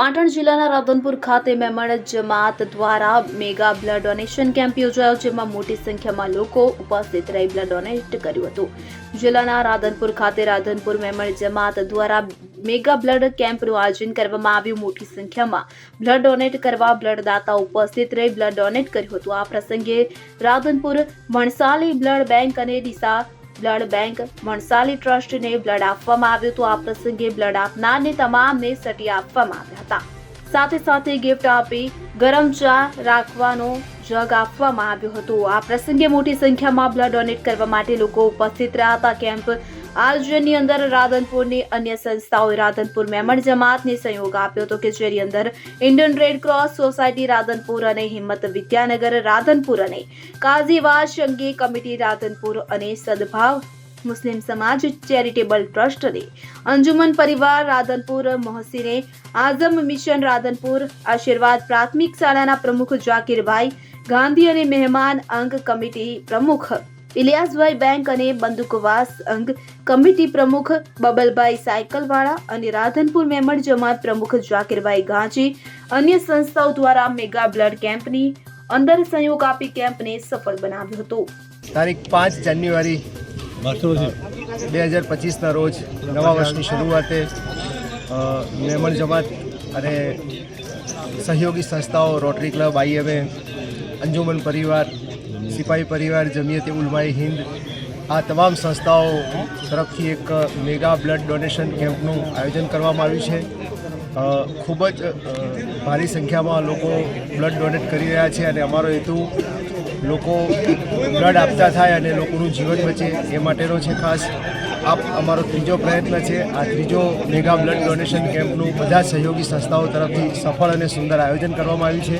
પાટણ જિલ્લાના રાધનપુર ખાતે મેમણ જમાત દ્વારા મેગા બ્લડ ડોનેશન કેમ્પ યોજાયો, જેમાં મોટી સંખ્યામાં લોકો ઉપસ્થિત રહી બ્લડ ડોનેટ કર્યું હતું. જિલ્લાના રાધનપુર ખાતે રાધનપુર મેમણ જમાત દ્વારા મેગા બ્લડ કેમ્પનું આયોજન કરવામાં આવ્યું. મોટી સંખ્યામાં બ્લડ ડોનેટ કરવા બ્લડદાતા ઉપસ્થિત રહી બ્લડ ડોનેટ કર્યું હતું. આ પ્રસંગે રાધનપુર વણસાલી બ્લડ બેંક અને ડીસા બ્લડ બેંક વણસાલી ટ્રસ્ટને બ્લડ આપવામાં આવ્યું હતું. આ પ્રસંગે બ્લડ આપનારને તમામને સટી આપવામાં આવ્યા હતા. સાથે સાથે ગિફ્ટ આપી ગરમ ચા રાખવાનો જગ આપવામાં આવ્યો હતો. આ પ્રસંગે મોટી સંખ્યામાં બ્લડ ડોનેટ કરવા માટે લોકો ઉપસ્થિત રહ્યા હતા. કેમ્પ આયોજનની અંદર રાધનપુરની અન્ય સંસ્થાઓએ રાધનપુર મેમણ જમાતને સહયોગ આપ્યો હતો કે જેની અંદર Indian Red Cross Society Radhanpur અને હિંમત વિદ્યાનગર રાધનપુર અને કાઝીવાસ અંગે કમિટી રાધનપુર અને સદભાવ મુસ્લિમ સમાજ ચેરિટેબલ ટ્રસ્ટને અંજુમન પરિવાર રાધનપુર મોહસીને આઝમ મિશન રાધનપુર આશીર્વાદ પ્રાથમિક શાળાના પ્રમુખ જાકીરભાઈ ગાંધી અને મહેમાન અંગ કમિટી પ્રમુખ ઇલિયાસભાઈ બેંક અને બંદૂકવાસ અંગ કમિટી પ્રમુખ બબલભાઈ સાયકલવાળા અને રાધનપુર મેમણ જમાત પ્રમુખ જાકીરભાઈ ગાંચી અન્ય સંસ્થાઓ દ્વારા મેગા બ્લડ કેમ્પની અંદર સહયોગ આપી કેમ્પને સફળ બનાવ્યો હતો. તારીખ પાંચ જાન્યુઆરી બે હજાર પચીસના રોજ નવા વર્ષની શરૂઆતે મેમણ જમાત અને સહયોગી સંસ્થાઓ, રોટરી ક્લબ આઈએમએ અંજુમન પરિવાર, સિપાહી પરિવાર, જમિયતે ઉલમાઈ હિન્દ, આ તમામ સંસ્થાઓ તરફથી એક મેગા બ્લડ ડોનેશન કેમ્પનું આયોજન કરવામાં આવ્યું છે. ખૂબ જ ભારી સંખ્યામાં લોકો બ્લડ ડોનેટ કરી રહ્યા છે અને અમારો હેતુ લોકો બ્લડ આપતા થાય અને લોકોનું જીવન બચે એ માટેનો છે ખાસ આ અમારો ત્રીજો પ્રયત્ન છે. આ ત્રીજો મેગા બ્લડ ડોનેશન કેમ્પનું બધા સહયોગી સંસ્થાઓ તરફથી સફળ અને સુંદર આયોજન કરવામાં આવ્યું છે.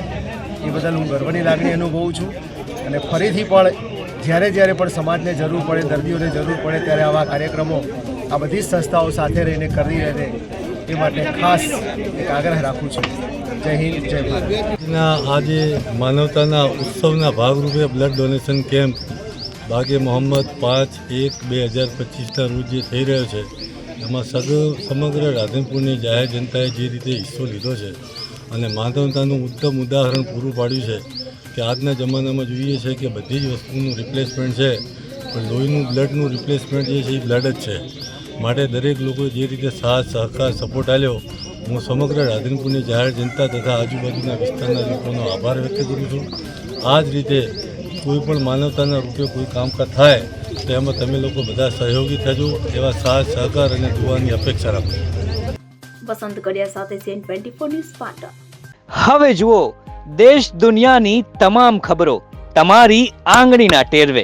એ બદલ હું ગર્વની લાગણી અનુભવું છું અને ફરીથી પણ જ્યારે જ્યારે પણ સમાજને જરૂર પડે, દર્દીઓને જરૂર પડે ત્યારે આવા કાર્યક્રમો આ બધી સંસ્થાઓ સાથે રહીને કરી રહે એ માટે ખાસ આગ્રહ રાખું છું. જય હિન્દ, જય ભારત. આજે માનવતાના ઉત્સવના ભાગરૂપે blood donation camp Bage Mohammad પાંચ એક બે હજાર પચીસના રોજ જે થઈ રહ્યો છે, એમાં સગ સમગ્ર રાધનપુરની જાહેર જનતાએ જે રીતે હિસ્સો લીધો છે અને માનવતાનું ઉત્તમ ઉદાહરણ પૂરું પાડ્યું છે કે આજના જમાનામાં જોઈએ છે કે બધી જ વસ્તુનું રિપ્લેસમેન્ટ છે, પણ લોહીનું બ્લડનું રિપ્લેસમેન્ટ જે છે એ બ્લડ જ છે. માટે દરેક લોકોએ જે રીતે સાથ સહકાર સપોર્ટ આપ્યો હું સમગ્ર રાધનપુરની જાહેર જનતા તથા આજુબાજુના વિસ્તારના લોકોનો આભાર વ્યક્ત કરું છું. આ જ રીતે કોઈ પણ માનવતાના રૂપે કોઈ કામકાજ થાય તો એમાં તમે લોકો બધા સહયોગી થજો એવા સાથ સહકાર અને દુવાની અપેક્ષા રાખું વસંત કડિયા સાથે CN twenty four news Patan. હવે જુઓ દેશ દુનિયાની તમામ ખબરો તમારી આંગળીના ટેરવે.